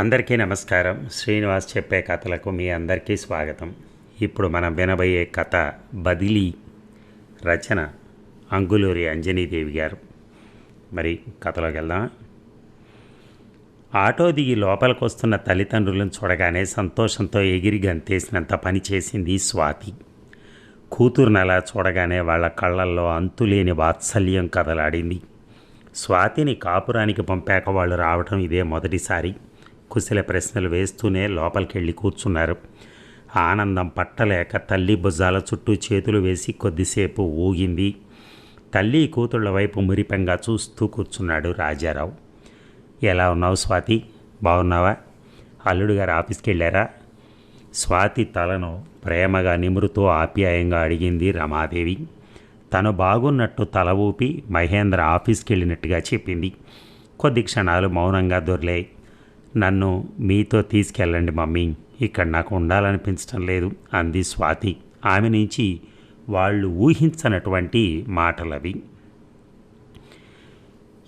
అందరికీ నమస్కారం. శ్రీనివాస్ చెప్పే కథలకు మీ అందరికీ స్వాగతం. ఇప్పుడు మనం వినబోయే కథ బదిలీ రచన అంగులూరి అంజనీదేవి గారు. మరి కథలోకి వెళ్దాం ఆటో దిగి లోపలికి వస్తున్న తల్లిదండ్రులను చూడగానే సంతోషంతో ఎగిరి గంతేసినంత పని చేసింది స్వాతి. కూతురుని అలా చూడగానే వాళ్ళ కళ్ళల్లో అంతులేని వాత్సల్యం కదలాడింది. స్వాతిని కాపురానికి పంపాక వాళ్ళు రావటం ఇదే మొదటిసారి. కుశల ప్రశ్నలు వేస్తూనే లోపలికి వెళ్ళి కూర్చున్నారు. ఆనందం పట్టలేక తల్లి భుజాల చుట్టూ చేతులు వేసి కొద్దిసేపు ఊగింది. తల్లి కూతుళ్ళ వైపు మురిపంగా చూస్తూ కూర్చున్నాడు రాజారావు. ఎలా ఉన్నావు స్వాతి? బాగున్నావా? అల్లుడు గారు ఆఫీస్కి వెళ్ళారా స్వాతి తలను ప్రేమగా నిమురుతూ ఆప్యాయంగా అడిగింది రమాదేవి. తను బాగున్నట్టు తల ఊపి మహేంద్ర ఆఫీస్కి వెళ్ళినట్టుగా చెప్పింది. కొద్ది క్షణాలు మౌనంగా దొర్లాయి. నన్ను మీతో తీసుకెళ్ళండి మమ్మీ. ఇక్కడ నాకు ఉండాలనిపించటం లేదు అంది స్వాతి. ఆమె నుంచి వాళ్ళు ఊహించనటువంటి మాటలవి.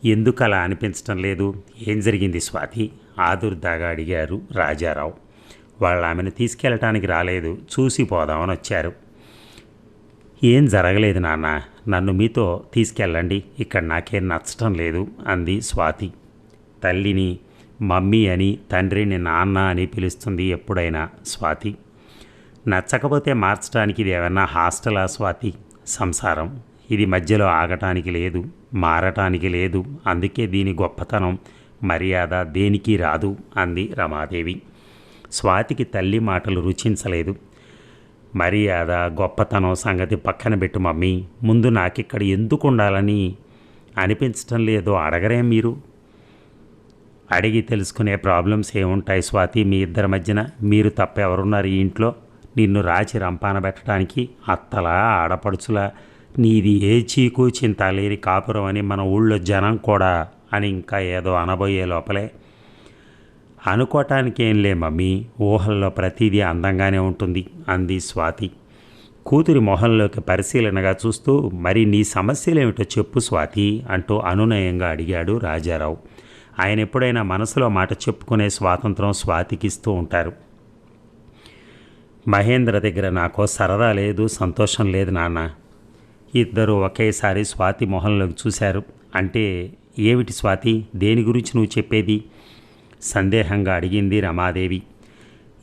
ఎందుకు అలా అనిపించటం లేదు? ఏం జరిగింది స్వాతి? ఆదుర్దాగా అడిగారు రాజారావు. వాళ్ళు ఆమెను తీసుకెళ్ళటానికి రాలేదు చూసి పోదామని వచ్చారు. ఏం జరగలేదు నాన్న నన్ను మీతో తీసుకెళ్ళండి ఇక్కడ నాకేం నచ్చటం లేదు అంది స్వాతి. తల్లిని మమ్మీ అని తండ్రిని నాన్న అని పిలుస్తుంది ఎప్పుడైనా స్వాతి. నచ్చకపోతే మార్చడానికి ఇది ఏమన్నా హాస్టలా స్వాతి? సంసారం. ఇది మధ్యలో ఆగటానికి లేదు మారటానికి లేదు. అందుకే దీని గొప్పతనం మర్యాద దేనికి రాదు అంది రమాదేవి. స్వాతికి తల్లి మాటలు రుచించలేదు. మర్యాద గొప్పతనం సంగతి పక్కన పెట్టు మమ్మీ. ముందు నాకిక్కడ ఎందుకు ఉండాలని అనిపించటం లేదో అడగరే మీరు? అడిగి తెలుసుకునే ప్రాబ్లమ్స్ ఏముంటాయి స్వాతి మీ ఇద్దరి మధ్యన? మీరు తప్ప ఎవరున్నారు ఈ ఇంట్లో? నిన్ను రాచి రంపాన పెట్టడానికి అత్తలా ఆడపడుచులా నీది ఏ చీకు చింత లేని కాపురం అని మన ఊళ్ళో జనం కూడా అని ఇంకా ఏదో అనబోయే లోపలే. అనుకోవటానికి ఏం లే మమ్మీ ఊహల్లో ప్రతిదీ అందంగానే ఉంటుంది అంది స్వాతి. కూతురి మొహంలోకి పరిశీలనగా చూస్తూ మరి నీ సమస్యలేమిటో చెప్పు స్వాతి అంటూ అనునయంగా అడిగాడు రాజారావు. ఆయన ఎప్పుడైనా మనసులో మాట చెప్పుకునే స్వాతంత్రం స్వాతికిస్తూ ఉంటారు. మహేంద్ర దగ్గర నాకో సరదా లేదు సంతోషం లేదు నాన్న. ఇద్దరు ఒకేసారి స్వాతి మొహంలోకి చూశారు. అంటే ఏమిటి స్వాతి దేని గురించి నువ్వు చెప్పేది? సందేహంగా అడిగింది రమాదేవి.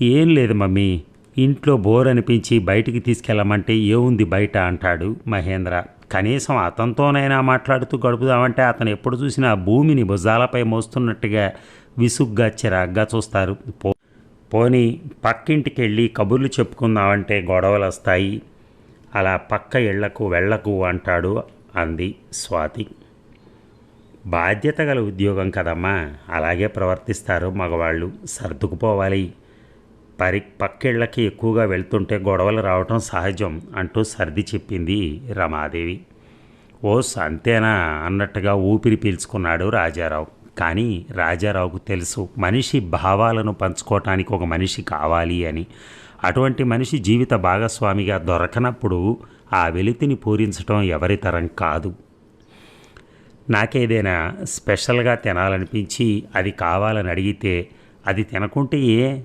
ఏం లేదు మమ్మీ ఇంట్లో బోర్ అనిపించి బయటికి తీసుకెళ్ళమంటే ఏముంది బయట అంటాడు మహేంద్ర. కనీసం అతనితోనైనా మాట్లాడుతూ గడుపుదామంటే అతను ఎప్పుడు చూసినా భూమిని భుజాలపై మోస్తున్నట్టుగా విసుగ్గా చిరాగ్గా చూస్తారు. పో పోనీ పక్కింటికి వెళ్ళి కబుర్లు చెప్పుకుందామంటే గొడవలు వస్తాయి. అలా పక్క ఇళ్ళకు వెళ్ళకు అంటాడు అంది స్వాతి. బాధ్యత గల ఉద్యోగం కదమ్మా అలాగే ప్రవర్తిస్తారు మగవాళ్ళు సర్దుకుపోవాలి. పరి పక్కిళ్ళకి ఎక్కువగా వెళ్తుంటే గొడవలు రావటం సహజం అంటూ సర్ది చెప్పింది రమాదేవి. ఓస్ అంతేనా అన్నట్టుగా ఊపిరి పీల్చుకున్నాడు రాజారావు. కానీ రాజారావుకు తెలుసు మనిషి భావాలను పంచుకోవటానికి ఒక మనిషి కావాలి అని. అటువంటి మనిషి జీవిత భాగస్వామిగా దొరకనప్పుడు ఆ వెలితిని పూరించడం ఎవరి తరం కాదు. నాకేదైనా స్పెషల్గా తినాలనిపించి అది కావాలని అడిగితే అది తినకుంటే ఏ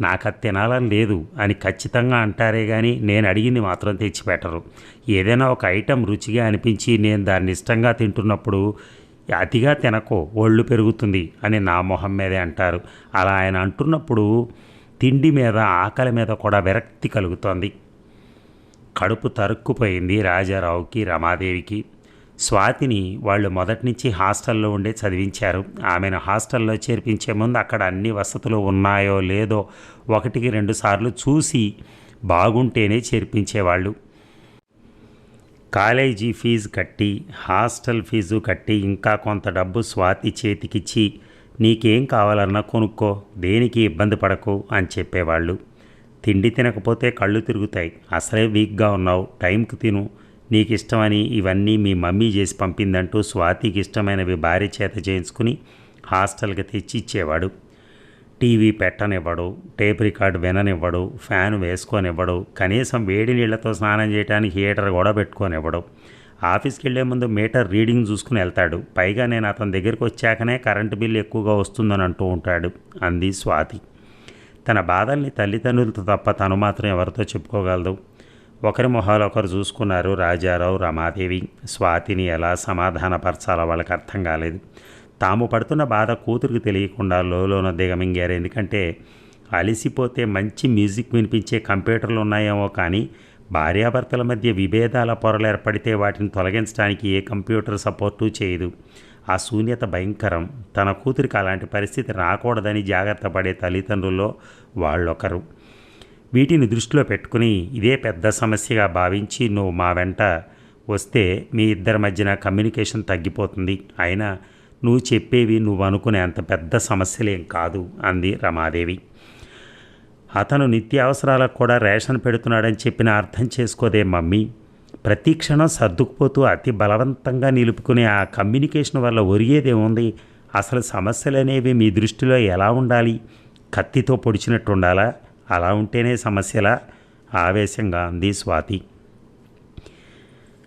నాకు అది తినాలని లేదు అని ఖచ్చితంగా అంటారే కానీ నేను అడిగింది మాత్రం తెచ్చిపెట్టరు. ఏదైనా ఒక ఐటెం రుచిగా అనిపించి నేను దాన్ని ఇష్టంగా తింటున్నప్పుడు అతిగా తినకో ఒళ్ళు పెరుగుతుంది అని నా మొహం మీదే అంటారు. అలా ఆయన అంటున్నప్పుడు తిండి మీద ఆకలి మీద కూడా విరక్తి కలుగుతోంది. కడుపు తరుక్కుపోయింది రాజారావుకి రమాదేవికి. స్వాతిని వాళ్ళు మొదటి నుంచి హాస్టల్లో ఉండే చదివించారు. ఆమెను హాస్టల్లో చేర్పించే ముందు అక్కడ అన్ని వసతులు ఉన్నాయో లేదో ఒకటికి రెండు సార్లు చూసి బాగుంటేనే చేర్పించేవాళ్ళు. కాలేజీ ఫీజు కట్టి హాస్టల్ ఫీజు కట్టి ఇంకా కొంత డబ్బు స్వాతి చేతికిచ్చి నీకేం కావాలన్నా కొనుక్కో దేనికి ఇబ్బంది పడకు అని చెప్పేవాళ్ళు. తిండి తినకపోతే కళ్ళు తిరుగుతాయి. అసలే వీక్గా ఉన్నావు టైంకి తిను నీకు ఇష్టమని ఇవన్నీ మీ మమ్మీ చేసి పంపిందంటూ స్వాతికి ఇష్టమైనవి భార్య చేత చేయించుకుని హాస్టల్కి తెచ్చి ఇచ్చేవాడు. టీవీ పెట్టనివ్వడు టేప్ రికార్డ్ విననివ్వడు ఫ్యాన్ వేసుకొనివ్వడు కనీసం వేడి నీళ్ళతో స్నానం చేయడానికి హీటర్ కూడా పెట్టుకొనివ్వడు. ఆఫీస్కి వెళ్ళే ముందు మీటర్ రీడింగ్ చూసుకుని వెళ్తాడు. పైగా నేను అతని దగ్గరికి వచ్చాకనే కరెంటు బిల్లు ఎక్కువగా వస్తుందని అంటూ ఉంటాడు అంది స్వాతి. తన బాధల్ని తల్లిదండ్రులతో తప్ప తను మాత్రం ఎవరితో చెప్పుకోగలదు. ఒకరి మొహాలు ఒకరు చూసుకున్నారు. రాజారావు రమాదేవి స్వాతిని ఎలా సమాధానపరచాలో వాళ్ళకి అర్థం కాలేదు. తాము పడుతున్న బాధ కూతురికి తెలియకుండా లోలోన దిగమింగారు. ఎందుకంటే అలిసిపోతే మంచి మ్యూజిక్ వినిపించే కంప్యూటర్లు ఉన్నాయేమో కానీ భార్యాభర్తల మధ్య విభేదాల పొరలు ఏర్పడితే వాటిని తొలగించడానికి ఏ కంప్యూటర్ సపోర్టు చేయదు. ఆ శూన్యత భయంకరం. తన కూతురికి అలాంటి పరిస్థితి రాకూడదని జాగ్రత్త పడే తల్లిదండ్రుల్లో వాళ్ళొకరు. వీటిని దృష్టిలో పెట్టుకుని ఇదే పెద్ద సమస్యగా భావించి నువ్వు మా వెంట వస్తే మీ ఇద్దరి మధ్యన కమ్యూనికేషన్ తగ్గిపోతుంది. అయినా నువ్వు చెప్పేవి నువ్వు అనుకునే అంత పెద్ద సమస్యలేం కాదు అంది రమాదేవి. అతను నిత్యావసరాలకు కూడా రేషన్ పెడుతున్నాడని చెప్పిన అర్థం చేసుకోదే మమ్మీ. ప్రతి క్షణం సర్దుకుపోతూ అతి బలవంతంగా నిలుపుకునే ఆ కమ్యూనికేషన్ వల్ల ఒరిగేదేముంది? అసలు సమస్యలు అనేవి మీ దృష్టిలో ఎలా ఉండాలి? కత్తితో పొడిచినట్టు ఉండాలా అలా ఉంటేనే సమస్యలా ఆవేశంగా అంది స్వాతి.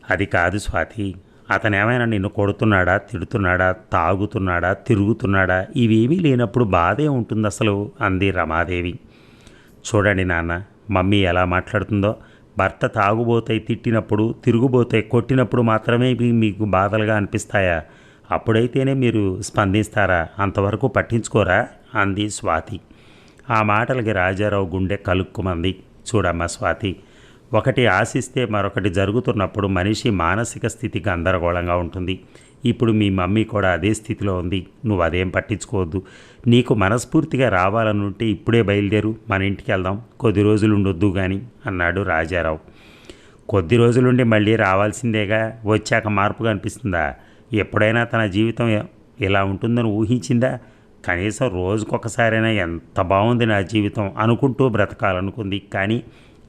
అది కాదు స్వాతి అతనేమైనా నిన్ను కొడుతున్నాడా తిడుతున్నాడా తాగుతున్నాడా తిరుగుతున్నాడా? ఇవేమీ లేనప్పుడు బాధే ఉంటుంది అసలు అంది రమాదేవి. చూడండి నాన్న మమ్మీ ఎలా మాట్లాడుతుందో. భర్త తాగుబోతాయి తిట్టినప్పుడు తిరుగుబోతాయి కొట్టినప్పుడు మాత్రమే మీకు బాధలుగా అనిపిస్తాయా? అప్పుడైతేనే మీరు స్పందిస్తారా? అంతవరకు పట్టించుకోరా? అంది స్వాతి. ఆ మాటలకి రాజారావు గుండె కలుక్కుమంది. చూడమ్మా స్వాతి ఒకటి ఆశిస్తే మరొకటి జరుగుతున్నప్పుడు మనిషి మానసిక స్థితి గందరగోళంగా ఉంటుంది. ఇప్పుడు మీ మమ్మీ కూడా అదే స్థితిలో ఉంది. నువ్వు అదేం పట్టించుకోవద్దు. నీకు మనస్ఫూర్తిగా రావాలనుంటే ఇప్పుడే బయలుదేరు. మన ఇంటికి వెళ్దాం. కొద్ది రోజులు ఉండొద్దు కానీ అన్నాడు రాజారావు. కొద్ది రోజులుండి మళ్ళీ రావాల్సిందేగా? వచ్చాక మార్పు కనిపిస్తుందా ఎప్పుడైనా తన జీవితం ఇలా ఉంటుందని ఊహించిందా? కనీసం రోజుకొకసారైనా ఎంత బాగుంది నా జీవితం అనుకుంటూ బ్రతకాలనుకుంది. కానీ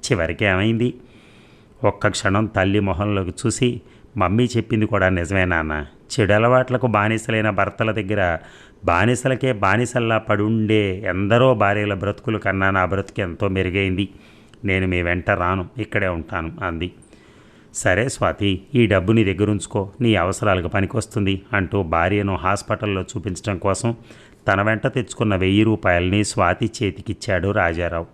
చివరికి ఏమైంది? ఒక్క క్షణం తల్లి మొహంలోకి చూసి మమ్మీ చెప్పింది కూడా నిజమే నాన్న. చెడు అలవాట్లకు బానిసలైన భర్తల దగ్గర బానిసలకే బానిసల్లా పడుండే ఎందరో భార్యల బ్రతుకులు కన్నా నా బ్రతుకు ఎంతో మెరుగైంది. నేను మీ వెంట రాను ఇక్కడే ఉంటాను అంది. సరే స్వాతి ఈ డబ్బు నీ దగ్గర ఉంచుకో. నీ అవసరాలకు పనికొస్తుంది అంటూ భార్యను హాస్పిటల్లో చూపించడం కోసం తన వెంట తెచ్చుకున్న వెయ్యి రూపాయల్ని స్వాతి చేతికిచ్చాడు రాజారావు.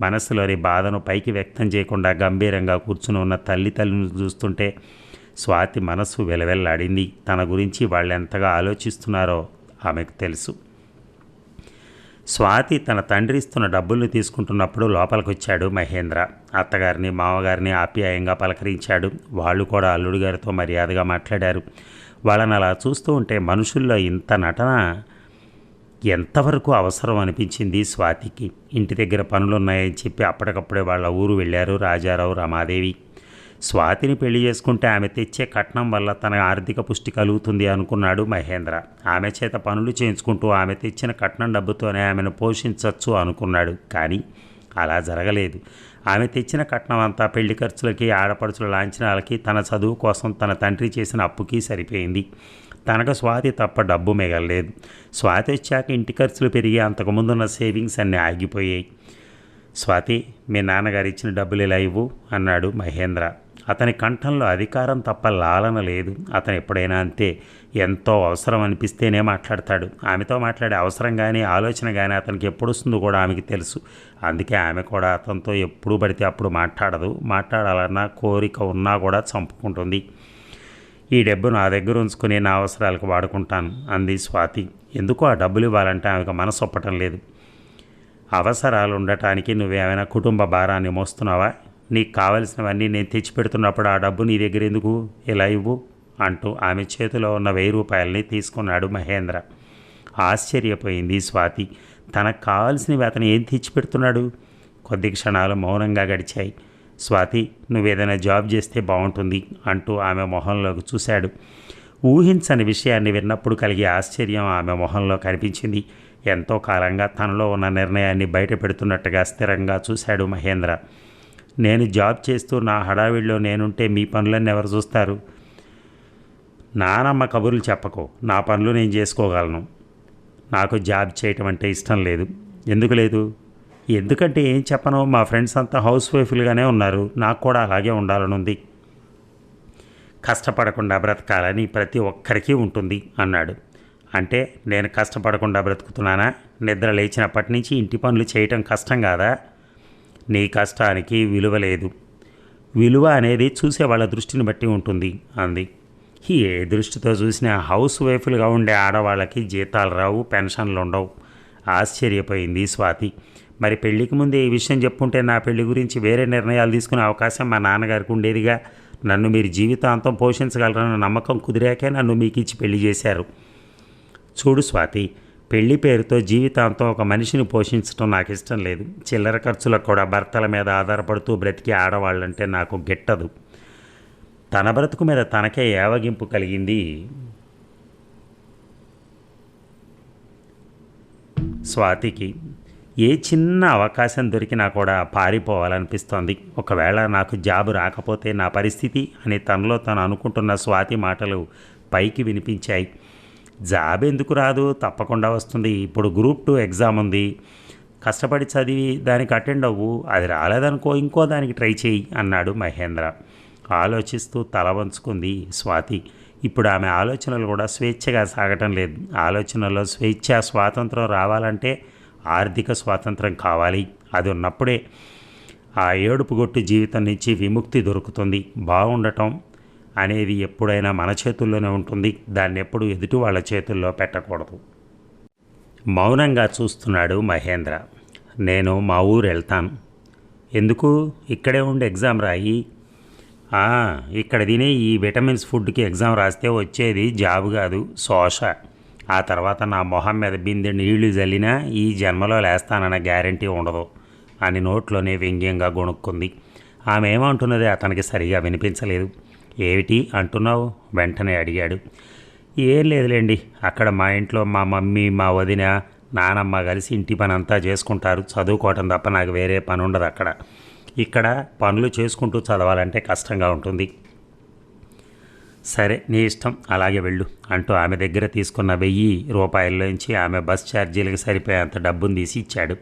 మనసులోని బాధను పైకి వ్యక్తం చేయకుండా గంభీరంగా కూర్చుని ఉన్న తల్లి తల్లిని చూస్తుంటే స్వాతి మనస్సు వెలవెల్లాడింది. తన గురించి వాళ్ళు ఎంతగా ఆలోచిస్తున్నారో ఆమెకు తెలుసు. స్వాతి తన తండ్రి ఇస్తున్న డబ్బుల్ని తీసుకుంటున్నప్పుడు లోపలికొచ్చాడు మహేంద్ర. అత్తగారిని మామగారిని ఆప్యాయంగా పలకరించాడు. వాళ్ళు కూడా అల్లుడు గారితో మర్యాదగా మాట్లాడారు. వాళ్ళని అలా చూస్తూ ఉంటే మనుషుల్లో ఇంత నటన ఎంతవరకు అవసరం అనిపించింది స్వాతికి? ఇంటి దగ్గర పనులున్నాయని చెప్పి అప్పటికప్పుడే వాళ్ళ ఊరు వెళ్ళారు రాజారావు రమాదేవి. స్వాతిని పెళ్ళి చేసుకుంటే ఆమె తెచ్చే కట్నం వల్ల తన ఆర్థిక పుష్టి కలుగుతుంది అనుకున్నాడు మహేంద్ర. ఆమె చేత పనులు చేయించుకుంటూ ఆమె తెచ్చిన కట్నం డబ్బుతోనే ఆమెను పోషించవచ్చు అనుకున్నాడు. కానీ అలా జరగలేదు. ఆమె తెచ్చిన కట్నం అంతా పెళ్ళి ఖర్చులకి ఆడపడుచుల లాంఛనాలకి తన చదువు కోసం తన తండ్రి చేసిన అప్పుకి సరిపోయింది. తనకు స్వాతి తప్ప డబ్బు మిగలలేదు. స్వాతి వచ్చాక ఇంటి ఖర్చులు పెరిగి అంతకుముందున్న సేవింగ్స్ అన్నీ ఆగిపోయాయి. స్వాతి మీ నాన్నగారు ఇచ్చిన డబ్బులు ఇలా ఇవ్వు అన్నాడు మహేంద్ర. అతని కంఠంలో అధికారం తప్ప లాలన లేదు. అతను ఎప్పుడైనా అంతే ఎంతో అవసరం అనిపిస్తేనే మాట్లాడతాడు. ఆమెతో మాట్లాడే అవసరం కానీ ఆలోచన కానీ అతనికి ఎప్పుడు వస్తుందో కూడా ఆమెకి తెలుసు. అందుకే ఆమె కూడా అతనితో ఎప్పుడు పడితే అప్పుడు మాట్లాడదు. మాట్లాడాలన్నా కోరిక ఉన్నా కూడా చంపుకుంటుంది. ఈ డబ్బు నా దగ్గర ఉంచుకుని నా అవసరాలకు వాడుకుంటాను అంది స్వాతి. ఎందుకో ఆ డబ్బులు ఇవ్వాలంటే ఆమెకు మనసు ఒప్పటం లేదు. అవసరాలు ఉండటానికి నువ్వేమైనా కుటుంబ భారాన్ని మోస్తున్నావా? నీకు కావలసినవన్నీ నేను తెచ్చిపెడుతున్నప్పుడు ఆ డబ్బు నీ దగ్గర ఎందుకు? ఇలా ఇవ్వు అంటూ ఆమె చేతిలో ఉన్న వెయ్యి రూపాయలని తీసుకున్నాడు మహేంద్ర. ఆశ్చర్యపోయింది స్వాతి. తనకు కావాల్సినవి అతను ఏం తెచ్చిపెడుతున్నాడు? కొద్ది క్షణాలు మౌనంగా గడిచాయి. స్వాతి నువ్వేదైనా జాబ్ చేస్తే బాగుంటుంది అంటూ ఆమె మొహంలోకి చూశాడు. ఊహించని విషయాన్ని విన్నప్పుడు కలిగే ఆశ్చర్యం ఆమె మొహంలో కనిపించింది. ఎంతో కాలంగా తనలో ఉన్న నిర్ణయాన్ని బయటపెడుతున్నట్టుగా స్థిరంగా చూశాడు మహేంద్ర. నేను జాబ్ చేస్తూ నా హడావిడిలో నేనుంటే మీ పనులన్నీ ఎవరు చూస్తారు? నానమ్మ కబుర్లు చెప్పకు. నా పనులు నేను చేసుకోగలను. నాకు జాబ్ చేయటం అంటే ఇష్టం లేదు. ఎందుకు లేదు? ఎందుకంటే ఏం చెప్పను? మా ఫ్రెండ్స్ అంతా హౌస్ వైఫ్లుగానే ఉన్నారు. నాకు కూడా అలాగే ఉండాలని ఉంది కష్టపడకుండా బ్రతకాలని ప్రతి ఒక్కరికి ఉంటుంది అన్నాడు. అంటే నేను కష్టపడకుండా బ్రతుకుతున్నానా? నిద్ర లేచినప్పటి నుంచి ఇంటి పనులు చేయటం కష్టం కాదా? నీ కష్టానికి విలువ లేదు. విలువ అనేది చూసే వాళ్ళ దృష్టిని బట్టి ఉంటుంది అంది. ఏ దృష్టితో చూసినా హౌస్ వైఫ్లుగా ఉండే ఆడవాళ్ళకి జీతాలు రావు పెన్షన్లు ఉండవు ఆశ్చర్యపోయింది స్వాతి. మరి పెళ్ళికి ముందే ఈ విషయం చెప్పుంటే నా పెళ్ళి గురించి వేరే నిర్ణయాలు తీసుకునే అవకాశం మా నాన్నగారికి ఉండేదిగా. నన్ను మీరు జీవితాంతం పోషించగలరన్న నమ్మకం కుదిరాకే నన్ను మీకు ఇచ్చి పెళ్ళి చేశారు. చూడు స్వాతి పెళ్ళి పేరుతో జీవితాంతం ఒక మనిషిని పోషించడం నాకు ఇష్టం లేదు. చిల్లర ఖర్చులకు కూడా భర్తల మీద ఆధారపడుతూ బ్రతికే ఆడవాళ్ళంటే నాకు గిట్టదు. తన బ్రతుకు మీద తనకే ఏవగింపు కలిగింది. స్వాతికి ఏ చిన్న అవకాశం దొరికినా కూడా పారిపోవాలనిపిస్తోంది. ఒకవేళ నాకు జాబ్ రాకపోతే నా పరిస్థితి అని తనలో తను అనుకుంటున్న స్వాతి మాటలు పైకి వినిపించాయి. జాబ్ ఎందుకు రాదు? తప్పకుండా వస్తుంది. ఇప్పుడు గ్రూప్ టూ ఎగ్జామ్ ఉంది. కష్టపడి చదివి దానికి అటెండ్ అవ్వు. అది రాలేదనుకో ఇంకో దానికి ట్రై చేయి అన్నాడు మహేంద్ర. ఆలోచిస్తూ తల వంచుకుంది స్వాతి. ఇప్పుడు ఆమె ఆలోచనలు కూడా స్వేచ్ఛగా సాగటం లేదు. ఆలోచనలో స్వేచ్ఛ స్వాతంత్రం రావాలంటే ఆర్థిక స్వాతంత్రం కావాలి. అది ఉన్నప్పుడే ఆ ఏడుపుగొట్టు జీవితం నుంచి విముక్తి దొరుకుతుంది. బాగుండటం అనేది ఎప్పుడైనా మన చేతుల్లోనే ఉంటుంది. దాన్ని ఎప్పుడు ఎదుటి వాళ్ళ చేతుల్లో పెట్టకూడదు. మౌనంగా చూస్తున్నాడు మహేంద్ర. నేను మా ఊరు వెళ్తాను. ఎందుకు? ఇక్కడే ఉండి ఎగ్జామ్ రాయి. ఇక్కడ తినే ఈ విటమిన్స్ ఫుడ్కి ఎగ్జామ్ రాస్తే వచ్చేది జాబ్ కాదు శోష. ఆ తర్వాత నా మొహం మీద బిందె నీళ్ళు జల్లినా ఈ జన్మలో లేస్తానన్న గ్యారంటీ ఉండదు అని నోట్లోనే వ్యంగ్యంగా గొణుక్కుంది. ఆమె ఏమంటున్నది అతనికి సరిగా వినిపించలేదు. ఏమిటి అంటున్నావు? వెంటనే అడిగాడు. ఏం లేదులేండి అక్కడ మా ఇంట్లో మా మమ్మీ మా వదిన నానమ్మ కలిసి ఇంటి పని అంతా చేసుకుంటారు. చదువుకోవటం తప్ప నాకు వేరే పని ఉండదు అక్కడ ఇక్కడ పనులు చేసుకుంటూ చదవాలంటే కష్టంగా ఉంటుంది. సరే నీ ఇష్టం అలాగే వెళ్ళు అంటూ ఆమె దగ్గర తీసుకున్న వెయ్యి రూపాయల్లోంచి ఆమె బస్ ఛార్జీలకు సరిపోయేంత డబ్బును తీసి ఇచ్చాడు.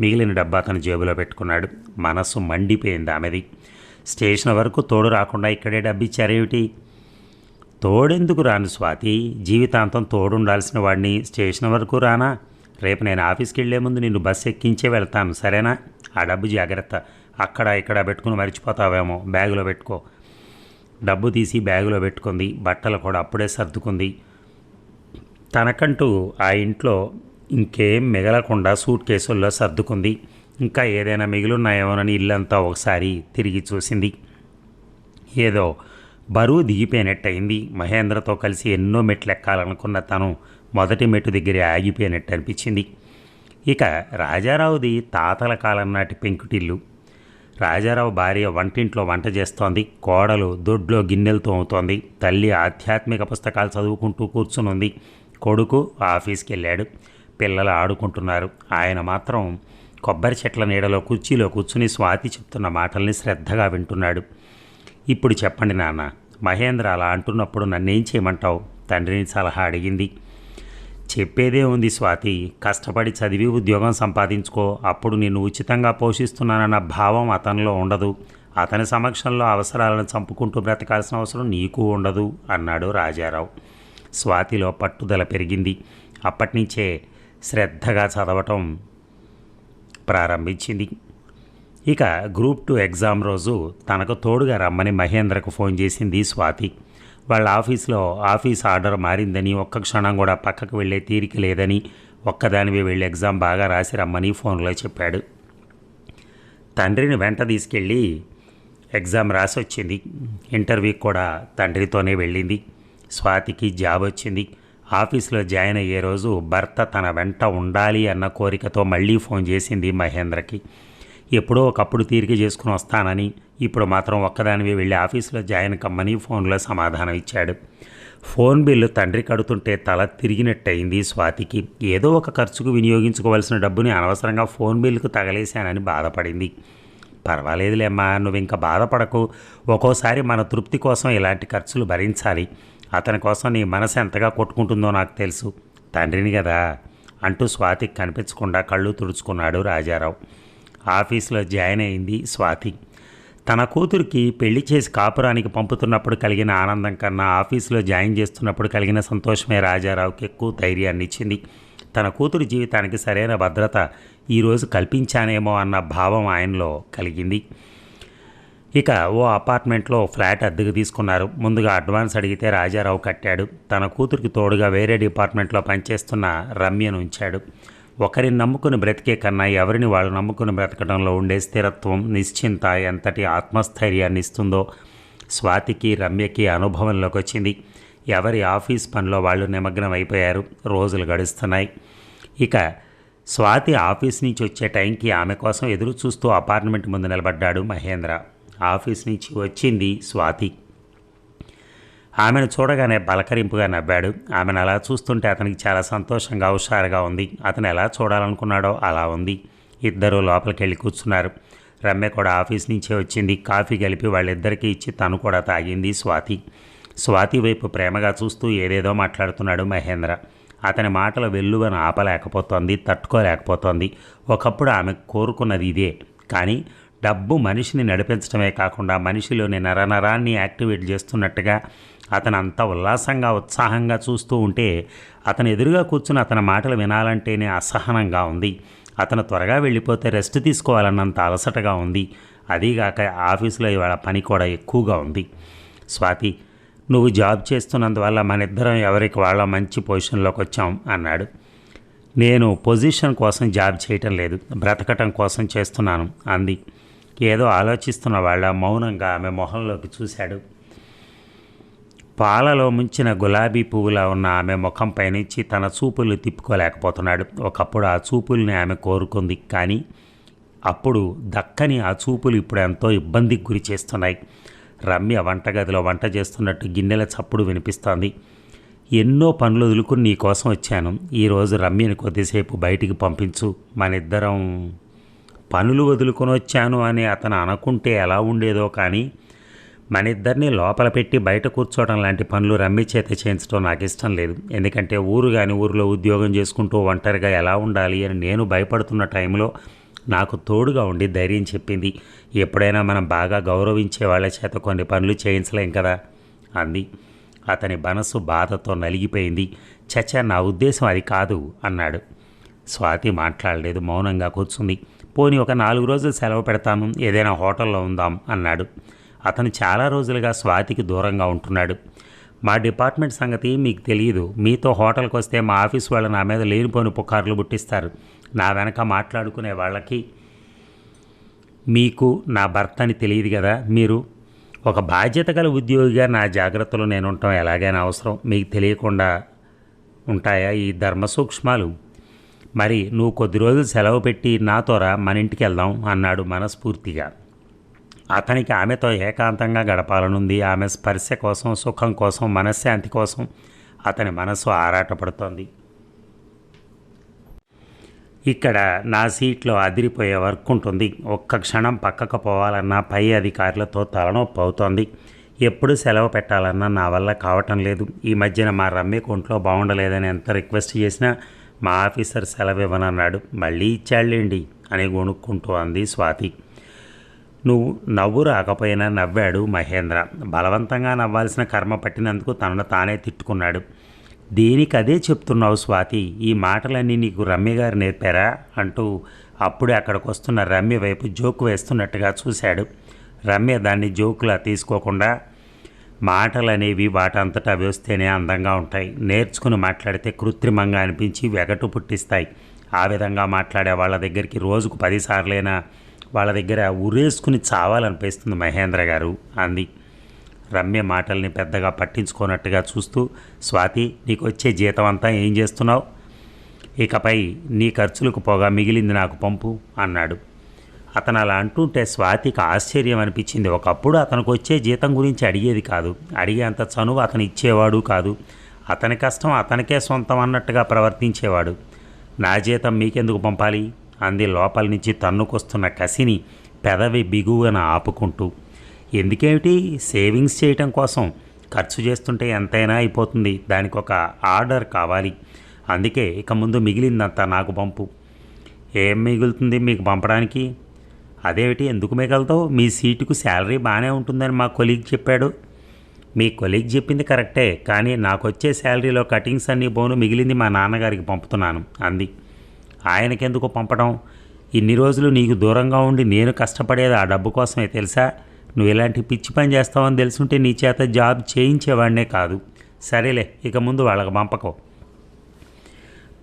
మిగిలిన డబ్బు అతను జేబులో పెట్టుకున్నాడు. మనస్సు మండిపోయింది ఆమెది. స్టేషన్ వరకు తోడు రాకుండా ఇక్కడే డబ్బు ఇచ్చారేమిటి తోడెందుకు రాను స్వాతి? జీవితాంతం తోడుండాల్సిన వాడిని స్టేషన్ వరకు రానా? రేపు నేను ఆఫీస్కి వెళ్ళే ముందు నిన్ను బస్సు ఎక్కించే వెళ్తాను సరేనా? ఆ డబ్బు జాగ్రత్త. అక్కడ ఇక్కడ పెట్టుకుని మర్చిపోతావేమో. బ్యాగులో పెట్టుకో. డబ్బు తీసి బ్యాగులో పెట్టుకుంది బట్టలు కూడా అప్పుడే సర్దుకుంది. తనకంటూ ఆ ఇంట్లో ఇంకేం మిగలకుండా సూట్ కేసుల్లో సర్దుకుంది. ఇంకా ఏదైనా మిగిలిన్నాయేమోనని ఇల్లంతా ఒకసారి తిరిగి చూసింది. ఏదో బరువు దిగిపోయినట్టయింది. మహేంద్రతో కలిసి ఎన్నో మెట్లు ఎక్కాలనుకున్న తను మొదటి మెట్టు దగ్గర ఆగిపోయినట్టు అనిపించింది. ఇక రాజారావుది తాతల కాలం నాటి పెంకుటిల్లు. రాజారావు భార్య వంటింట్లో వంట చేస్తోంది. కోడలు దొడ్లో గిన్నెలు తోముతోంది తల్లి ఆధ్యాత్మిక పుస్తకాలు చదువుకుంటూ కూర్చునుంది. కొడుకు ఆఫీస్కి వెళ్ళాడు పిల్లలు ఆడుకుంటున్నారు. ఆయన మాత్రం కొబ్బరి చెట్ల నీడలో కుర్చీలో కూర్చుని స్వాతి చెప్తున్న మాటల్ని శ్రద్ధగా వింటున్నాడు. ఇప్పుడు చెప్పండి నాన్న మహేంద్ర అలా అంటున్నప్పుడు నన్నేం చేయమంటావు? తండ్రిని సలహా అడిగింది. చెప్పేదే ఉంది స్వాతి. కష్టపడి చదివి ఉద్యోగం సంపాదించుకో. అప్పుడు నిన్ను ఉచితంగా పోషిస్తున్నానన్న భావం అతనిలో ఉండదు. అతని సమక్షంలో అవసరాలను చంపుకుంటూ బ్రతకాల్సిన అవసరం నీకు ఉండదు అన్నాడు రాజారావు. స్వాతిలో పట్టుదల పెరిగింది. అప్పటినుంచే శ్రద్ధగా చదవటం ప్రారంభించింది. ఇక గ్రూప్ టూ ఎగ్జామ్ రోజు తనకు తోడుగా రమ్మని మహేంద్రకు ఫోన్ చేసింది స్వాతి. వాళ్ళ ఆఫీస్లో ఆఫీస్ ఆర్డర్ మారిందని ఒక్క క్షణం కూడా పక్కకు వెళ్ళే తీరిక లేదని ఒక్కదానివే వెళ్ళి ఎగ్జామ్ బాగా రాసి రమ్మని ఫోన్లో చెప్పాడు. తండ్రిని వెంట తీసుకెళ్ళి ఎగ్జామ్ రాసి వచ్చింది ఇంటర్వ్యూకి కూడా తండ్రితోనే వెళ్ళింది. స్వాతికి జాబ్ వచ్చింది. ఆఫీస్లో జాయిన్ అయ్యే రోజు భర్త తన వెంట ఉండాలి అన్న కోరికతో మళ్ళీ ఫోన్ చేసింది మహేంద్రకి. ఎప్పుడో ఒకప్పుడు తీరిక చేసుకుని వస్తానని ఇప్పుడు మాత్రం ఒక్కదానివి వెళ్ళి ఆఫీసులో జాయిన్ కమ్మని ఫోన్లో సమాధానం ఇచ్చాడు. ఫోన్ బిల్లు తండ్రి కడుతుంటే తల తిరిగినట్టయింది స్వాతికి. ఏదో ఒక ఖర్చుకు వినియోగించుకోవాల్సిన డబ్బుని అనవసరంగా ఫోన్ బిల్లుకు తగలేశానని బాధపడింది. పర్వాలేదులేమ్మా నువ్వు ఇంకా బాధపడకు. ఒక్కోసారి మన తృప్తి కోసం ఇలాంటి ఖర్చులు భరించాలి. అతని కోసం నీ మనసు ఎంతగా కొట్టుకుంటుందో నాకు తెలుసు. తండ్రిని కదా అంటూ స్వాతికి కనిపించకుండా కళ్ళు తుడుచుకున్నాడు రాజారావు. ఆఫీస్లో జాయిన్ అయింది స్వాతి. తన కూతురికి పెళ్ళి చేసి కాపురానికి పంపుతున్నప్పుడు కలిగిన ఆనందం కన్నా ఆఫీసులో జాయిన్ చేస్తున్నప్పుడు కలిగిన సంతోషమే రాజారావుకి ఎక్కువ ధైర్యాన్ని ఇచ్చింది. తన కూతురు జీవితానికి సరైన భద్రత ఈరోజు కల్పించానేమో అన్న భావం ఆయనలో కలిగింది. ఇక ఓ అపార్ట్మెంట్లో ఫ్లాట్ అద్దెకు తీసుకున్నారు. ముందుగా అడ్వాన్స్ అడిగితే రాజారావు కట్టాడు. తన కూతురికి తోడుగా వేరే డిపార్ట్మెంట్లో పనిచేస్తున్న రమ్యను ఉంచాడు. ఒకరిని నమ్ముకుని బ్రతికే కన్నా ఎవరిని వాళ్ళు నమ్ముకుని బ్రతకడంలో ఉండే స్థిరత్వం నిశ్చింత ఎంతటి ఆత్మస్థైర్యాన్ని ఇస్తుందో స్వాతికి రమ్యకి అనుభవంలోకి వచ్చింది. ఎవరి ఆఫీస్ పనిలో వాళ్ళు నిమగ్నం అయిపోయారు. రోజులు గడుస్తున్నాయి. ఇక స్వాతి ఆఫీస్ నుంచి వచ్చే టైంకి ఆమె కోసం ఎదురు చూస్తూ అపార్ట్మెంట్ ముందు నిలబడ్డాడు మహేంద్ర. ఆఫీస్ నుంచి వచ్చింది స్వాతి. ఆమెను చూడగానే బలకరింపుగా నవ్వాడు. ఆమెను అలా చూస్తుంటే అతనికి చాలా సంతోషంగా హుషారుగా ఉంది. అతను ఎలా చూడాలనుకున్నాడో అలా ఉంది. ఇద్దరు లోపలికి వెళ్ళి కూర్చున్నారు. రమ్య కూడా ఆఫీస్ నుంచే వచ్చింది. కాఫీ కలిపి వాళ్ళిద్దరికీ ఇచ్చి తను కూడా తాగింది స్వాతి. స్వాతి వైపు ప్రేమగా చూస్తూ ఏదేదో మాట్లాడుతున్నాడు మహేంద్ర. అతని మాటల వెల్లువను ఆపలేకపోతోంది తట్టుకోలేకపోతోంది. ఒకప్పుడు ఆమె కోరుకున్నది ఇదే. కానీ డబ్బు మనిషిని నడిపించడమే కాకుండా మనిషిలోని నరనరాన్ని యాక్టివేట్ చేస్తున్నట్టుగా అతను అంత ఉల్లాసంగా ఉత్సాహంగా చూస్తూ ఉంటే అతను ఎదురుగా కూర్చుని అతని మాటలు వినాలంటేనే అసహనంగా ఉంది. అతను త్వరగా వెళ్ళిపోతే రెస్ట్ తీసుకోవాలన్నంత అలసటగా ఉంది. అదీగాక ఆఫీసులో ఇవాళ పని కూడా ఎక్కువగా ఉంది. స్వాతి నువ్వు జాబ్ చేస్తున్నందువల్ల మన ఇద్దరం ఎవరికి వాళ్ళ మంచి పొజిషన్లోకి వచ్చాం అన్నాడు. నేను పొజిషన్ కోసం జాబ్ చేయటం లేదు. బ్రతకటం కోసం చేస్తున్నాను అంది. ఏదో ఆలోచిస్తున్న వాళ్ళ మౌనంగా ఆమె మొహంలోకి చూశాడు. పాలలో ముంచిన గులాబీ పువ్వులా ఉన్న ఆమె ముఖం పైనుంచి తన చూపులు తిప్పుకోలేకపోతున్నాడు. ఒకప్పుడు ఆ చూపుల్ని ఆమె కోరుకుంది. కానీ అప్పుడు దక్కని ఆ చూపులు ఇప్పుడు ఎంతో ఇబ్బందికి గురి చేస్తున్నాయి. రమ్య వంటగదిలో వంట చేస్తున్నట్టు గిన్నెల చప్పుడు వినిపిస్తోంది. ఎన్నో పనులు వదులుకుని నీ కోసం వచ్చాను. ఈరోజు రమ్యని కొద్దిసేపు బయటికి పంపించు. మన పనులు వదులుకొని వచ్చాను అని అతను అనుకుంటే ఎలా ఉండేదో కానీ మన ఇద్దరిని లోపల పెట్టి బయట కూర్చోవడం లాంటి పనులు రమ్మి చేత చేయించడం నాకు ఇష్టం లేదు. ఎందుకంటే ఊరు కానీ ఊరిలో ఉద్యోగం చేసుకుంటూ ఒంటరిగా ఎలా ఉండాలి అని నేను భయపడుతున్న టైంలో నాకు తోడుగా ఉండి ధైర్యం చెప్పింది. ఎప్పుడైనా మనం బాగా గౌరవించే వాళ్ళ చేత కొన్ని పనులు చేయించలేం కదా? అంది. అతని మనస్సు బాధతో నలిగిపోయింది. చచ్చ నా ఉద్దేశం అది కాదు అన్నాడు. స్వాతి మాట్లాడలేదు మౌనంగా కూర్చుంది. పోని ఒక నాలుగు రోజులు సెలవు పెడతాను ఏదైనా హోటల్లో ఉందాం అన్నాడు. అతను చాలా రోజులుగా స్వాతికి దూరంగా ఉంటున్నాడు. మా డిపార్ట్మెంట్ సంగతి మీకు తెలియదు. మీతో హోటల్కి వస్తే మా ఆఫీస్ వాళ్ళు నా మీద లేనిపోని పుకార్లు పుట్టిస్తారు. నా వెనక మాట్లాడుకునే వాళ్ళకి మీకు నా భర్త అని తెలియదు కదా. మీరు ఒక బాధ్యత గల ఉద్యోగిగా నా జాగ్రత్తలు నేను ఉండటం ఎలాగైనా అవసరం. మీకు తెలియకుండా ఉంటాయా ఈ ధర్మ సూక్ష్మాలు? మరి నువ్వు కొద్ది రోజులు సెలవు పెట్టి నాతోరా మన ఇంటికి వెళ్దాం అన్నాడు మనస్ఫూర్తిగా. అతనికి ఆమెతో ఏకాంతంగా గడపాలనుంది. ఆమె స్పర్శ కోసం సుఖం కోసం మనశ్శాంతి కోసం అతని మనసు ఆరాటపడుతోంది. ఇక్కడ నా సీట్లో అదిరిపోయే వర్క్ ఉంటుంది. ఒక్క క్షణం పక్కకు పోవాలన్నా పై అధికారులతో తలనొప్పి అవుతోంది. ఎప్పుడు సెలవు పెట్టాలన్నా నా వల్ల కావటం లేదు. ఈ మధ్యన మా రమ్య ఒంట్లో బాగుండలేదని ఎంత రిక్వెస్ట్ చేసినా మా ఆఫీసర్ సెలవు ఇవ్వనన్నాడు మళ్ళీ ఇచ్చాళ్ళేండి అని గొణుక్కుంటూ అంది స్వాతి. నువ్వు నవ్వు రాకపోయినా నవ్వాడు మహేంద్ర. బలవంతంగా నవ్వాల్సిన కర్మ పట్టినందుకు తనను తానే తిట్టుకున్నాడు. దేనికి అదే చెప్తున్నావు స్వాతి? ఈ మాటలన్నీ నీకు రమ్య గారు నేర్పారా? అంటూ అప్పుడే అక్కడికి వస్తున్న రమ్య వైపు జోకు వేస్తున్నట్టుగా చూశాడు. రమ్య దాన్ని జోకులా తీసుకోకుండా మాటలనేవి వాటంతటా వేస్తేనే అందంగా ఉంటాయి. నేర్చుకుని మాట్లాడితే కృత్రిమంగా అనిపించి వెగటు పుట్టిస్తాయి. ఆ విధంగా మాట్లాడే వాళ్ళ దగ్గరికి రోజుకు పదిసార్లైనా వాళ్ళ దగ్గర ఉరేసుకుని చావాలనిపిస్తుంది మహేంద్ర గారు అంది. రమ్య మాటల్ని పెద్దగా పట్టించుకోనట్టుగా చూస్తూ స్వాతి నీకు వచ్చే జీతం అంతా ఏం చేస్తున్నావు? ఇకపై నీ ఖర్చులకు పోగా మిగిలింది నాకు పంపు అన్నాడు. అతను అలా అంటుంటే స్వాతికి ఆశ్చర్యం అనిపించింది. ఒకప్పుడు అతనికి వచ్చే జీతం గురించి అడిగేది కాదు. అడిగేంత చనువు అతను ఇచ్చేవాడు కాదు. అతని కష్టం అతనికే సొంతం అన్నట్టుగా ప్రవర్తించేవాడు. నా జీతం మీకెందుకు పంపాలి? అంది లోపల నుంచి తన్నుకొస్తున్న కసిని పెదవి బిగువన ఆపుకుంటూ. ఎందుకేమిటి? సేవింగ్స్ చేయటం కోసం ఖర్చు చేస్తుంటే ఎంతైనా అయిపోతుంది. దానికి ఒక ఆర్డర్ కావాలి. అందుకే ఇక ముందు మిగిలిందంతా నాకు పంపు. ఏం మిగులుతుంది మీకు పంపడానికి? అదేమిటి? ఎందుకు మిగలతావు? మీ సీటుకు శాలరీ బాగానే ఉంటుందని మా కొలీగ్ చెప్పాడు. మీ కొలీగ్ చెప్పింది కరెక్టే కానీ నాకు వచ్చే శాలరీలో కటింగ్స్ అన్నీ బోను మిగిలింది మా నాన్నగారికి పంపుతున్నాను అంది. ఆయనకెందుకు పంపడం? ఇన్ని రోజులు నీకు దూరంగా ఉండి నేను కష్టపడేది ఆ డబ్బు కోసమే తెలుసా? నువ్వు ఇలాంటి పిచ్చి పని చేస్తావని తెలుసుంటే నీ చేత జాబ్ చేయించేవాడినే కాదు. సరేలే ఇక ముందు వాళ్ళకి పంపకో.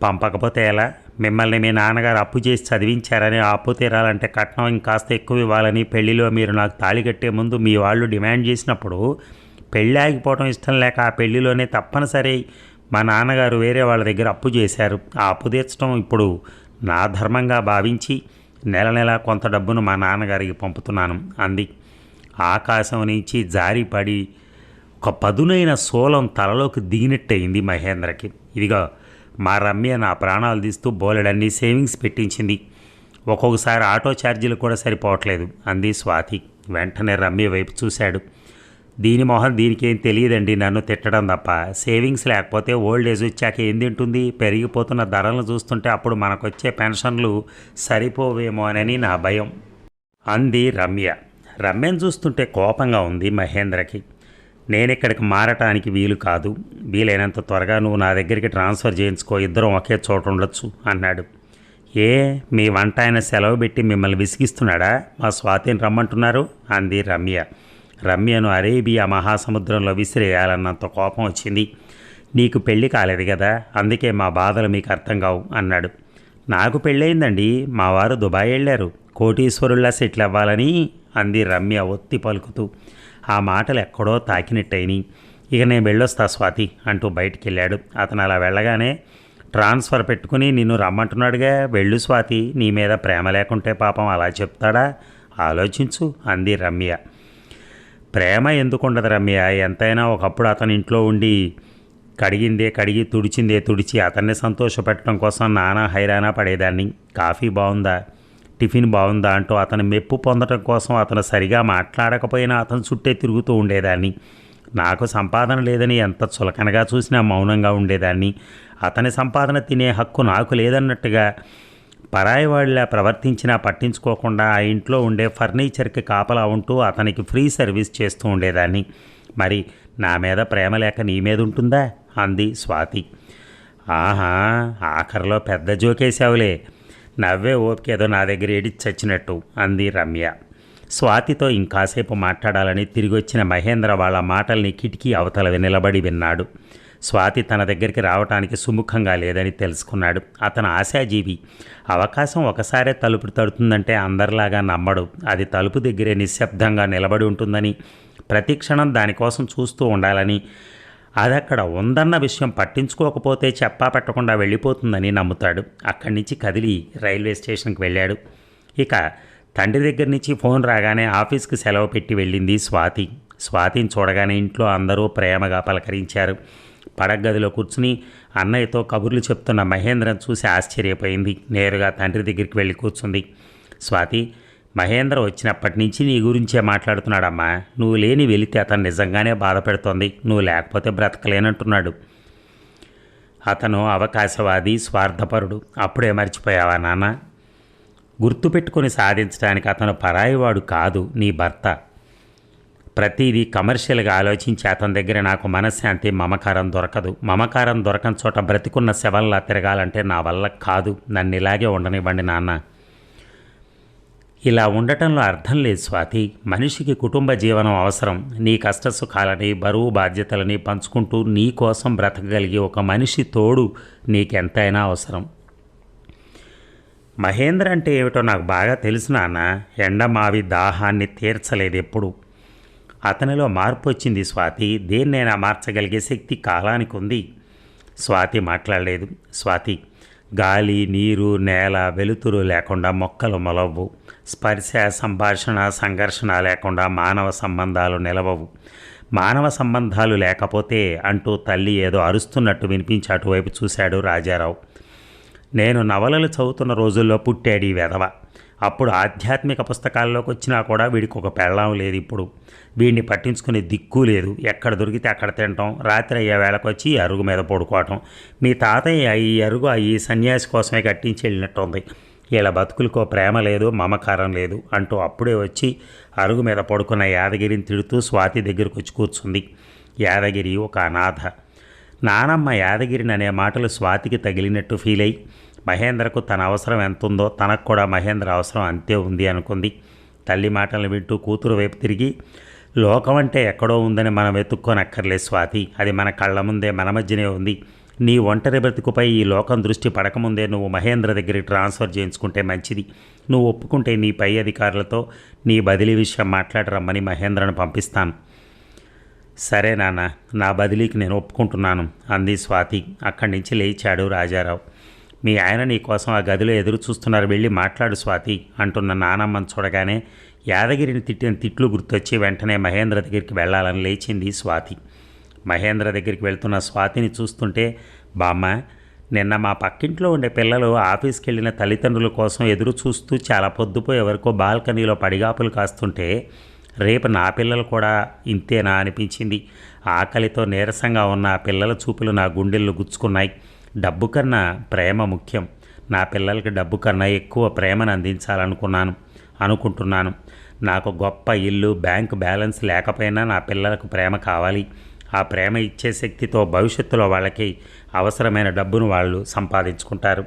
పంపకపోతే ఎలా? మిమ్మల్ని మీ నాన్నగారు అప్పు చేసి చదివించారని ఆ అప్పు తీరాలంటే కట్నం ఇంకాస్త ఎక్కువ ఇవ్వాలని పెళ్ళిలో మీరు నాకు తాళి కట్టే ముందు మీ వాళ్ళు డిమాండ్ చేసినప్పుడు పెళ్ళి ఆగిపోవడం ఇష్టం లేక ఆ పెళ్ళిలోనే తప్పనిసరి మా నాన్నగారు వేరే వాళ్ళ దగ్గర అప్పు చేశారు. ఆ అప్పు తీర్చడం ఇప్పుడు నా ధర్మంగా భావించి నెల నెల కొంత డబ్బును మా నాన్నగారికి పంపుతున్నాను. అంది. ఆకాశం నుంచి జారిపడి ఒక పదునైన శూలం తలలోకి దిగినట్టయింది మహేంద్రకి. ఇదిగో మా రమ్య నా ప్రాణాలు తీస్తూ బోలెడన్ని సేవింగ్స్ పెట్టించింది. ఒక్కొక్కసారి ఆటో ఛార్జీలు కూడా సరిపోవట్లేదు అంది స్వాతి. వెంటనే రమ్య వైపు చూశాడు. దీని మొహం దీనికేం తెలియదండి నన్ను తిట్టడం తప్ప. సేవింగ్స్ లేకపోతే ఓల్డ్ ఏజ్ వచ్చాక ఏం తింటుంది? పెరిగిపోతున్న ధరలను చూస్తుంటే అప్పుడు మనకొచ్చే పెన్షన్లు సరిపోవేమో అని నా భయం. అంది రమ్య. రమ్యను చూస్తుంటే కోపంగా ఉంది మహేంద్రకి. నేను ఇక్కడికి మారటానికి వీలు కాదు. వీలైనంత త్వరగా నువ్వు నా దగ్గరికి ట్రాన్స్ఫర్ చేయించుకో ఇద్దరం ఒకే చోట ఉండొచ్చు అన్నాడు. ఏ మీ వంట ఆయన సెలవు పెట్టి మిమ్మల్ని విసిగిస్తున్నాడా? మా స్వాతిని రమ్మంటున్నారు అంది రమ్య. రమ్యను అరేబియా మహాసముద్రంలో విసిరేయాలన్నంత కోపం వచ్చింది. నీకు పెళ్ళి కాలేదు కదా అందుకే మా బాధలు మీకు అర్థం కావు అన్నాడు. నాకు పెళ్ళయిందండి మా వారు దుబాయ్ వెళ్ళారు. కోటీశ్వరుల్లా సెటిల్ అవ్వాలని అంది రమ్య ఒత్తి పలుకుతూ. ఆ మాటలు ఎక్కడో తాకినట్టయినాయి. ఇక నేను వెళ్ళొస్తా స్వాతి అంటూ బయటికి వెళ్ళాడు అతను అలా వెళ్ళగానే ట్రాన్స్ఫర్ పెట్టుకుని నిన్ను రమ్మంటున్నాడుగా వెళ్ళు స్వాతి నీ మీద ప్రేమ లేకుంటే పాపం అలా చెప్తాడా? ఆలోచించు అంది రమ్య. ప్రేమ ఎందుకుండదు రమ్య? ఎంతైనా ఒకప్పుడు అతని ఇంట్లో ఉండి కడిగిందే కడిగి తుడిచిందే తుడిచి అతన్ని సంతోషపెట్టడం కోసం నానా హైరానా పడేదాన్ని. కాఫీ బాగుందా టిఫిన్ బాగుందా అంటూ అతని మెప్పు పొందడం కోసం అతను సరిగా మాట్లాడకపోయినా అతను చుట్టే తిరుగుతూ ఉండేదాన్ని. నాకు సంపాదన లేదని ఎంత చులకనగా చూసినా మౌనంగా ఉండేదాన్ని. అతని సంపాదన తినే హక్కు నాకు లేదన్నట్టుగా పరాయి వాళ్ళ ప్రవర్తించినా పట్టించుకోకుండా ఆ ఇంట్లో ఉండే ఫర్నిచర్కి కాపలా ఉంటూ అతనికి ఫ్రీ సర్వీస్ చేస్తూ ఉండేదాన్ని. మరి నా మీద ప్రేమ లేక నీ మీద ఉంటుందా? అంది స్వాతి. ఆహా ఆఖరిలో పెద్ద జోకేశావులే. నవ్వే ఓపిక ఏదో నా దగ్గర ఏడి చచ్చినట్టు అంది రమ్య. స్వాతితో ఇంకాసేపు మాట్లాడాలని తిరిగొచ్చిన మహేంద్ర వాళ్ళ మాటల్ని కిటికీ అవతల నిలబడి విన్నాడు. స్వాతి తన దగ్గరికి రావటానికి సుముఖంగా లేదని తెలుసుకున్నాడు. అతను ఆశాజీవి. అవకాశం ఒకసారే తలుపు తడుతుందంటే అందరిలాగా నమ్మడు. అది తలుపు దగ్గరే నిశ్శబ్దంగా నిలబడి ఉంటుందని ప్రతిక్షణం దానికోసం చూస్తూ ఉండాలని అది అక్కడ ఉందన్న విషయం పట్టించుకోకపోతే చెప్పా పెట్టకుండా వెళ్ళిపోతుందని నమ్ముతాడు. అక్కడి నుంచి కదిలి రైల్వే స్టేషన్కి వెళ్ళాడు. ఇక తండ్రి దగ్గర నుంచి ఫోన్ రాగానే ఆఫీస్కి సెలవు పెట్టి వెళ్ళింది స్వాతి. స్వాతిని చూడగానే ఇంట్లో అందరూ ప్రేమగా పలకరించారు. పడగదిలో కూర్చుని అన్నయ్యతో కబుర్లు చెప్తున్న మహేంద్రను చూసి ఆశ్చర్యపోయింది. నేరుగా తండ్రి దగ్గరికి వెళ్ళి కూర్చుంది. స్వాతి మహేంద్ర వచ్చినప్పటి నుంచి నీ గురించే మాట్లాడుతున్నాడమ్మా. నువ్వు లేని వెళితే అతను నిజంగానే బాధపెడుతోంది. నువ్వు లేకపోతే బ్రతకలేనంటున్నాడు. అతను అవకాశవాది స్వార్థపరుడు. అప్పుడే మర్చిపోయావా నాన్న? గుర్తుపెట్టుకొని సాధించడానికి అతను పరాయివాడు కాదు నీ భర్త. ప్రతిదీ కమర్షియల్గా ఆలోచించి అతని దగ్గర నాకు మనశ్శాంతి మమకారం దొరకదు. మమకారం దొరకని చోట బ్రతికున్న శవంలా తిరగాలంటే నా వల్ల కాదు. నన్ను ఇలాగే ఉండనివ్వండి నాన్న. ఇలా ఉండటంలో అర్థం లేదు స్వాతి. మనిషికి కుటుంబ జీవనం అవసరం. నీ కష్ట సుఖాలని బరువు బాధ్యతలని పంచుకుంటూ నీ కోసం బ్రతకగలిగే ఒక మనిషి తోడు నీకెంతైనా అవసరం. మహేంద్ర అంటే ఏమిటో నాకు బాగా తెలుసు నాన్న. ఎండమావి దాహాన్ని తీర్చలేదు ఎప్పుడు అతనిలో మార్పు వచ్చింది స్వాతి. దేన్నైనా మార్చగలిగే శక్తి కాలానికి ఉంది స్వాతి మాట్లాడలేదు. స్వాతి గాలి నీరు నేల వెలుతురు లేకుండా మొక్కలు మొలవు స్పర్శ సంభాషణ సంఘర్షణ లేకుండా మానవ సంబంధాలు నిలవవు. మానవ సంబంధాలు లేకపోతే అంటూ తల్లి ఏదో అరుస్తున్నట్టు వినిపించి అటువైపు చూశాడు రాజారావు. నేను నవలలు చదువుతున్న రోజుల్లో పుట్టాడు ఈ వెధవ. అప్పుడు ఆధ్యాత్మిక పుస్తకాల్లోకి వచ్చినా కూడా వీడికి ఒక పెళ్ళం లేదు ఇప్పుడు. వీడిని పట్టించుకునే దిక్కు లేదు. ఎక్కడ దొరికితే అక్కడ తినటం రాత్రి అయ్యే వేళకు వచ్చి ఈ అరుగు మీద పడుకోవటం. మీ తాతయ్య ఈ అరుగు ఈ సన్యాసి కోసమే కట్టించి వెళ్ళినట్టుంది. ఇలా బతుకులకో ప్రేమ లేదు మమకారం లేదు అంటూ అప్పుడే వచ్చి అరుగు మీద పడుకున్న యాదగిరిని తిడుతూ స్వాతి దగ్గరకు వచ్చి కూర్చుంది. యాదగిరి ఒక అనాథ. నానమ్మ యాదగిరిని అనే మాటలు స్వాతికి తగిలినట్టు ఫీల్ అయి మహేంద్రకు తన అవసరం ఎంత ఉందో తనకు కూడా మహేంద్ర అవసరం అంతే ఉంది అనుకుంది. తల్లి మాటలను వింటూ కూతురు వైపు తిరిగి లోకం అంటే ఎక్కడో ఉందని మనం వెతుక్కోనక్కర్లేదు స్వాతి. అది మన కళ్ళ ముందే మన మధ్యనే ఉంది. నీ ఒంటరి బ్రతుకుపై ఈ లోకం దృష్టి పడకముందే నువ్వు మహేంద్ర దగ్గరికి ట్రాన్స్ఫర్ చేయించుకుంటే మంచిది. నువ్వు ఒప్పుకుంటే నీ పై అధికారులతో నీ బదిలీ విషయం మాట్లాడరమ్మని మహేంద్రను పంపిస్తాను. సరే నాన్న నా బదిలీకి నేను ఒప్పుకుంటున్నాను అంది స్వాతి. అక్కడి నుంచి లేచాడు రాజారావు. మీ ఆయన నీ కోసం ఆ గదిలో ఎదురు చూస్తున్నారు వెళ్ళి మాట్లాడు స్వాతి అంటున్న నానమ్మని చూడగానే యాదగిరిని తిట్టిన తిట్లు గుర్తొచ్చి వెంటనే మహేంద్ర దగ్గరికి వెళ్ళాలని లేచింది స్వాతి. మహేంద్ర దగ్గరికి వెళ్తున్న స్వాతిని చూస్తుంటే బామ్మ నిన్న మా పక్కింట్లో ఉండే పిల్లలు ఆఫీస్కి వెళ్ళిన తల్లిదండ్రుల కోసం ఎదురు చూస్తూ చాలా పొద్దుపోయే వరకు బాల్కనీలో పడిగాపులు కాస్తుంటే రేపు నా పిల్లలు కూడా ఇంతేనా అనిపించింది. ఆకలితో నీరసంగా ఉన్న ఆ పిల్లల చూపులు నా గుండెల్లో గుచ్చుకున్నాయి. డబ్బు కన్నా ప్రేమ ముఖ్యం. నా పిల్లలకి డబ్బు కన్నా ఎక్కువ ప్రేమను అందించాలనుకున్నాను అనుకుంటున్నాను. నాకు గొప్ప ఇల్లు బ్యాంక్ బ్యాలెన్స్ లేకపోయినా నా పిల్లలకు ప్రేమ కావాలి. ఆ ప్రేమ ఇచ్చే శక్తితో భవిష్యత్తులో వాళ్ళకి అవసరమైన డబ్బును వాళ్ళు సంపాదించుకుంటారు.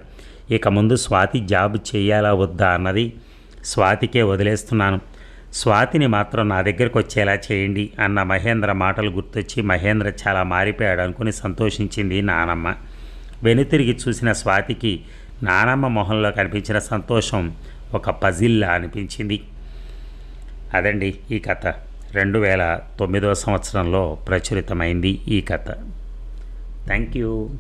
ఇక ముందు స్వాతి జాబ్ చేయాలా వద్దా అన్నది స్వాతికే వదిలేస్తున్నాను. స్వాతిని మాత్రం నా దగ్గరకు వచ్చేలా చేయండి అన్న మహేంద్ర మాటలు గుర్తొచ్చి మహేంద్ర చాలా మారిపోయాడు అనుకుని సంతోషించింది నానమ్మ. వెనుతిరిగి చూసిన స్వాతికి నానమ్మ మొహంలో కనిపించిన సంతోషం ఒక పజిల్లా అనిపించింది. అదండి ఈ కథ. రెండు వేల తొమ్మిదవ సంవత్సరంలో ప్రచురితమైంది ఈ కథ. Thank you.